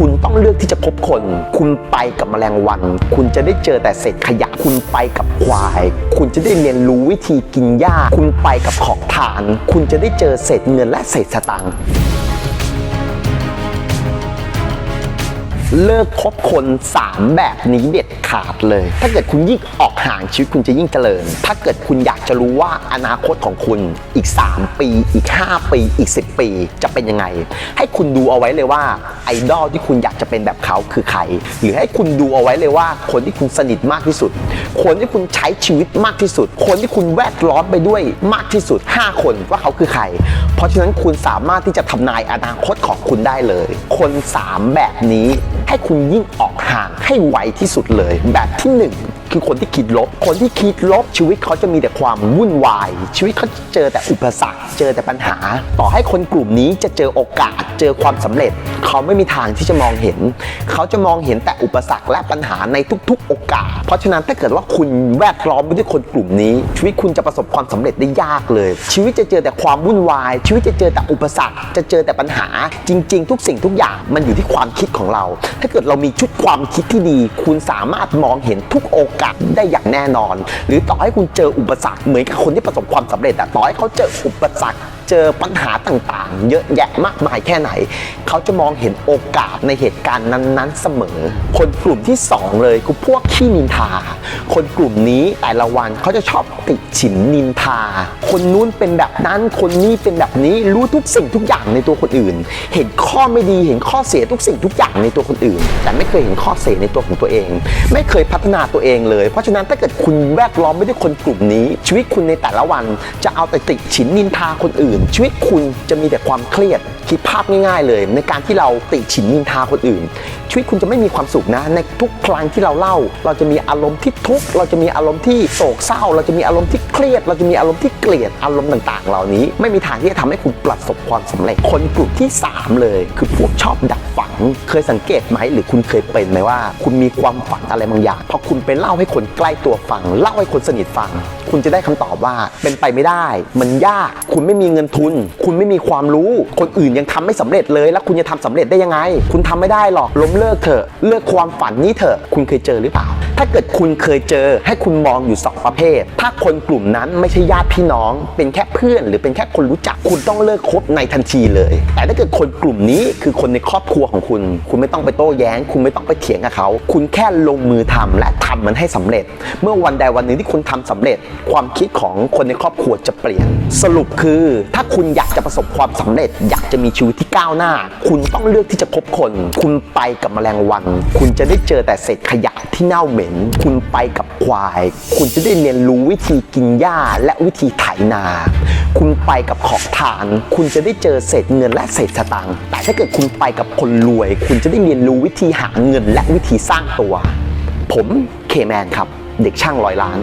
คุณต้องเลือกที่จะคบคน คุณไปกับแมลงวัน คุณจะได้เจอแต่เศษขยะ คุณไปกับควาย คุณจะได้เรียนรู้วิธีกินหญ้า คุณไปกับของทาน คุณจะได้เจอเศษเงินและเศษสตางค์ เลิกคบคน 3 แบบนี้เด็ดขาดเลย ถ้าเกิดคุณยิ่งออกห่างชีวิตคุณจะยิ่งเจริญ ถ้าเกิดคุณอยากจะรู้ว่าอนาคตของคุณอีก 3 ปี อีก 5 ปี อีก 10 ปี จะเป็นยังไง ให้คุณดูเอาไว้เลยว่าไอดอลที่คุณอยากจะเป็นแบบเขาคือใคร หรือให้คุณดูเอาไว้เลยว่า คนที่คุณสนิทมากที่สุด คนที่คุณใช้ชีวิตมากที่สุด คนที่คุณแวดล้อมไปด้วยมากที่สุด 5 คนว่าเขาคือใคร เพราะฉะนั้นคุณสามารถที่จะทำนายอนาคตของคุณได้เลย คน 3 แบบนี้ให้คุณยิ่งออกห่างให้ไวที่สุดเลย แบบที่หนึ่ง คือคนที่คิดลบ คนที่คิดลบชีวิตเขาจะมีแต่ความวุ่นวาย ชีวิตเขาเจอแต่อุปสรรค เจอแต่ปัญหา ต่อให้คนกลุ่มนี้จะเจอโอกาส เจอความสำเร็จ เขาไม่มีทางที่จะมองเห็น เขาจะมองเห็นแต่อุปสรรคและปัญหาในทุก ๆ โอกาส เพราะฉะนั้นถ้าเกิดว่าคุณแวดล้อมไปด้วยคนกลุ่มนี้ ชีวิตคุณจะประสบความสำเร็จได้ยากเลย ชีวิตจะเจอแต่ความวุ่นวาย ชีวิตจะเจอแต่อุปสรรค จะเจอแต่ปัญหา จริง ๆ ทุกสิ่งทุกอย่างมันอยู่ที่ความคิดของเรา ถ้าเกิดเรามีชุดความคิดที่ดี คุณสามารถมองเห็นทุกโอกาสได้อย่างแน่นอน หรือต่อให้คุณเจออุปสรรคเหมือนกับคนที่ประสบความสำเร็จอะต่อให้เขาเจออุปสรรค เจอปัญหาต่างๆ เยอะแยะมากมายแค่ไหน เขาจะมองเห็นโอกาสในเหตุการณ์นั้นๆ เสมอ คนกลุ่มที่สองเลยคือพวกขี้นินทา คนกลุ่มนี้แต่ละวันเขาจะชอบติฉินนินทา คนนู้นเป็นแบบนั้นคนนี้เป็นแบบนี้รู้ทุกสิ่งทุกอย่างในตัวคนอื่น เห็นข้อไม่ดีเห็นข้อเสียทุกสิ่งทุกอย่างในตัวคนอื่น แต่ไม่เคยเห็นข้อเสียในตัวของตัวเอง ไม่เคยพัฒนาตัวเองเลย เพราะฉะนั้นถ้าเกิดคุณแวดล้อมไปด้วยคนกลุ่มนี้ ชีวิตคุณในแต่ละวันจะเอาแต่ติฉินนินทาคนอื่นชีวิตคุณจะมีแต่ความเครียด คิดภาพง่ายๆเลย ในการที่เราติฉินนินทาคนอื่น ชีวิตคุณจะไม่มีความสุขนะ ในทุกครั้งที่เราเล่า เราจะมีอารมณ์ที่ทุกข์เราจะมีอารมณ์ที่โศกเศร้า เราจะมีอารมณ์ที่เครียด เราจะมีอารมณ์ที่เกลียดอารมณ์ต่าง ๆ เหล่านี้ ไม่มีทางที่จะทำให้คุณประสบความสำเร็จคนกลุ่มที่ 3 เลย คือพวกชอบดักฝัง เคยสังเกตไหมหรือคุณเคยเป็นไหมว่า คุณมีความฝันอะไรบางอย่างพอคุณไปเล่าให้คนใกล้ตัวฟัง เล่าให้คนสนิทฟัง คุณจะได้คำตอบว่าเป็นไปไม่ได้ มันยาก คุณไม่มีเงินทุน คุณไม่มีความรู้คนอื่นยังทำไม่สำเร็จเลย แล้วคุณจะทำสำเร็จได้ยังไง คุณทำไม่ได้หรอกล้มเลิกเถอะเลิกความฝันนี้เถอะคุณเคยเจอหรือเปล่า ถ้าเกิดคุณเคยเจอให้คุณมองอยู่สองประเภท ถ้าคนกลุ่มนั้นไม่ใช่ญาติพี่น้อง เป็นแค่เพื่อน หรือเป็นแค่คนรู้จักคุณต้องเลิกคบในทันทีเลย แต่ถ้าเกิดคนกลุ่มนี้คือคนในครอบครัวของคุณ คุณไม่ต้องไปโต้แย้ง คุณไม่ต้องไปเถียงกับเขา คุณแค่ลงมือทำและทำมันให้สำเร็จ เมื่อวันใดวันหนึ่งที่คุณทำสำเร็จ ความคิดของคนในครอบครัวจะเปลี่ยน สรุปคือถ้าคุณอยากจะประสบความสำเร็จอยากจะมีชีวิตที่ก้าวหน้า คุณต้องเลือกที่จะคบคน คุณไปกับแมลงวัน คุณจะได้เจอแต่เศษขยะที่เน่าเหม็น คุณไปกับควาย คุณจะได้เรียนรู้วิธีกินหญ้าและวิธีไถนา คุณไปกับขอบทาน คุณจะได้เจอเศษเงินและเศษสตังค์แต่ถ้าเกิดคุณไปกับคนรวย คุณจะได้เรียนรู้วิธีหาเงินและวิธีสร้างตัว ผมเคแมนครับ เด็กช่างร้อยล้าน